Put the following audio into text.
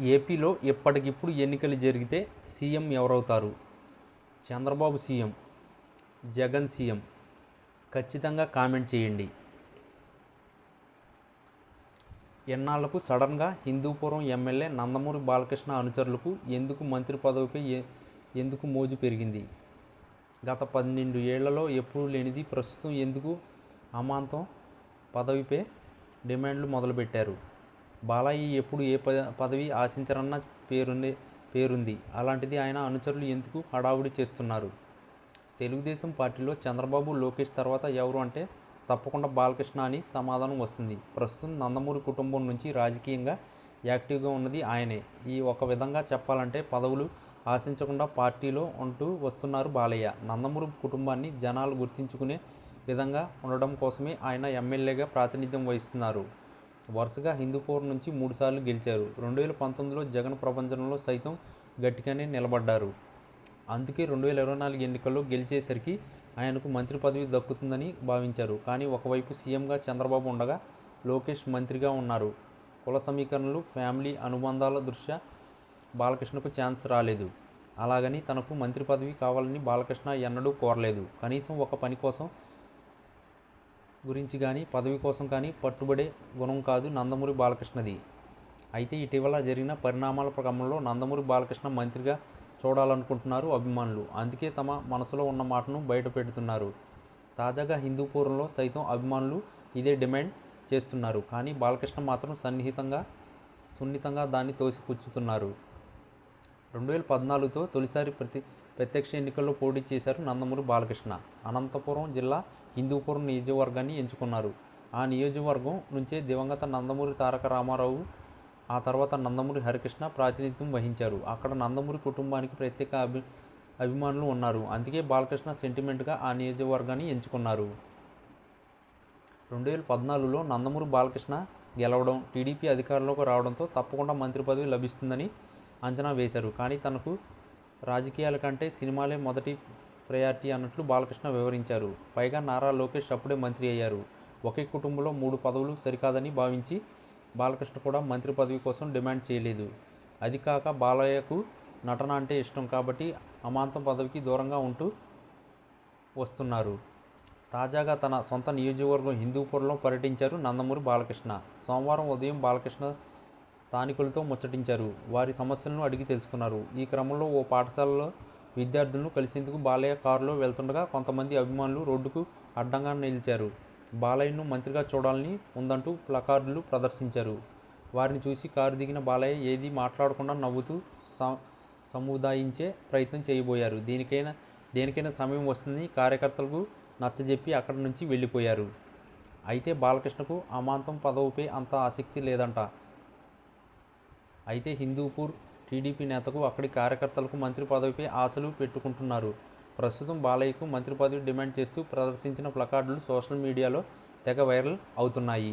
ఏపీలో ఎప్పటికిప్పుడు ఎన్నికలు జరిగితే CM ఎవరవుతారు? Chandrababu CM Jagan CM. ఖచ్చితంగా కామెంట్ చేయండి. ఎన్నాళ్ళకు సడన్గా హిందూపురం ఎమ్మెల్యే నందమూరి బాలకృష్ణ అనుచరులకు ఎందుకు మంత్రి పదవిపై ఎందుకు మోజు పెరిగింది? గత పన్నెండు ఏళ్ళలో ఎప్పుడూ లేనిది ప్రస్తుతం ఎందుకు అమాంతం పదవిపై డిమాండ్లు మొదలుపెట్టారు? బాలయ్య ఎప్పుడు ఏ పద పదవి ఆశించరన్న పేరుంది పేరుంది. అలాంటిది ఆయన అనుచరులు ఎందుకు హడావుడి చేస్తున్నారు? తెలుగుదేశం పార్టీలో చంద్రబాబు లోకేష్ తర్వాత ఎవరు అంటే తప్పకుండా బాలకృష్ణ అని సమాధానం వస్తుంది. ప్రస్తుతం నందమూరి కుటుంబం నుంచి రాజకీయంగా యాక్టివ్గా ఉన్నది ఆయనే. ఈ ఒక విధంగా చెప్పాలంటే పదవులు ఆశించకుండా పార్టీలో ఉంటూ వస్తున్నారు బాలయ్య. నందమూరి కుటుంబాన్ని జనాలు గుర్తించుకునే విధంగా ఉండడం కోసమే ఆయన ఎమ్మెల్యేగా ప్రాతినిధ్యం వహిస్తున్నారు. వరుసగా హిందూపూర్ నుంచి మూడుసార్లు గెలిచారు. రెండు వేల పంతొమ్మిదిలో జగన్ ప్రపంచంలో సైతం గట్టిగానే నిలబడ్డారు. అందుకే రెండు వేల ఇరవై నాలుగు ఎన్నికల్లో గెలిచేసరికి ఆయనకు మంత్రి పదవి దక్కుతుందని భావించారు. కానీ ఒకవైపు సీఎంగా చంద్రబాబు ఉండగా లోకేష్ మంత్రిగా ఉన్నారు. కుల సమీకరణలు ఫ్యామిలీ అనుబంధాల దృష్ట్యా బాలకృష్ణకు ఛాన్స్ రాలేదు. అలాగని తనకు మంత్రి పదవి కావాలని బాలకృష్ణ ఎన్నడూ కోరలేదు. కనీసం ఒక పని కోసం గురించి కానీ పదవి కోసం కానీ పట్టుబడే గుణం కాదు నందమూరి బాలకృష్ణది. అయితే ఇటీవల జరిగిన పరిణామాల క్రమంలో నందమూరి బాలకృష్ణ మంత్రిగా చూడాలనుకుంటున్నారు అభిమానులు. అందుకే తమ మనసులో ఉన్న మాటను బయట పెడుతున్నారు. తాజాగా హిందూపురంలో సైతం అభిమానులు ఇదే డిమాండ్ చేస్తున్నారు. కానీ బాలకృష్ణ మాత్రం సన్నిహితంగా సున్నితంగా దాన్ని తోసిపుచ్చుతున్నారు. రెండు వేల పద్నాలుగుతో తొలిసారి ప్రతి ప్రత్యక్ష ఎన్నికల్లో పోటీ చేశారు నందమూరి బాలకృష్ణ. అనంతపురం జిల్లా హిందూపురం నియోజకవర్గాన్ని ఎంచుకున్నారు. ఆ నియోజకవర్గం నుంచే దివంగత నందమూరి తారక రామారావు ఆ తర్వాత నందమూరి హరికృష్ణ ప్రాతినిధ్యం వహించారు. అక్కడ నందమూరి కుటుంబానికి ప్రత్యేక అభి అభిమానులు ఉన్నారు. అందుకే బాలకృష్ణ సెంటిమెంట్గా ఆ నియోజకవర్గాన్ని ఎంచుకున్నారు. రెండు వేల పద్నాలుగులో నందమూరి బాలకృష్ణ గెలవడం టీడీపీ అధికారంలోకి రావడంతో తప్పకుండా మంత్రి పదవి లభిస్తుందని అంచనా వేశారు. కానీ తనకు రాజకీయాల కంటే సినిమాలే మొదటి ప్రయారిటీ అన్నట్లు బాలకృష్ణ వివరించారు. పైగా నారా లోకేష్ అప్పుడే మంత్రి అయ్యారు. ఒకే కుటుంబంలో మూడు పదవులు సరికాదని భావించి బాలకృష్ణ కూడా మంత్రి పదవి కోసం డిమాండ్ చేయలేదు. అది కాక బాలయ్యకు నటన అంటే ఇష్టం కాబట్టి అమాంతం పదవికి దూరంగా ఉంటూ వస్తున్నారు. తాజాగా తన సొంత నియోజకవర్గం హిందూపురంలో పర్యటించారు నందమూరి బాలకృష్ణ. సోమవారం ఉదయం బాలకృష్ణ స్థానికులతో ముచ్చటించారు. వారి సమస్యలను అడిగి తెలుసుకున్నారు. ఈ క్రమంలో ఓ పాఠశాలలో విద్యార్థులను కలిసేందుకు బాలయ్య కారులో వెళ్తుండగా కొంతమంది అభిమానులు రోడ్డుకు అడ్డంగా నిలిచారు. బాలయ్యను మంత్రిగా చూడాలని ఉందంటూ ప్లకార్డులు ప్రదర్శించారు. వారిని చూసి కారు దిగిన బాలయ్య ఏది మాట్లాడకుండా నవ్వుతూ స- సముదాయించే ప్రయత్నం చేయబోయారు. దీనికైనా దేనికైనా సమయం వస్తుందని కార్యకర్తలకు నచ్చజెప్పి అక్కడి నుంచి వెళ్ళిపోయారు. అయితే బాలకృష్ణకు అమాంతం పదవిపై అంత ఆసక్తి లేదంట. అయితే హిందూపూర్ టీడీపీ నేతకు అక్కడి కార్యకర్తలకు మంత్రి పదవిపై ఆశలు పెట్టుకుంటున్నారు. ప్రస్తుతం బాలయ్యకు మంత్రి పదవి డిమాండ్ చేస్తూ ప్రదర్శించిన ప్లకార్డులు సోషల్ మీడియాలో తెగ వైరల్ అవుతున్నాయి.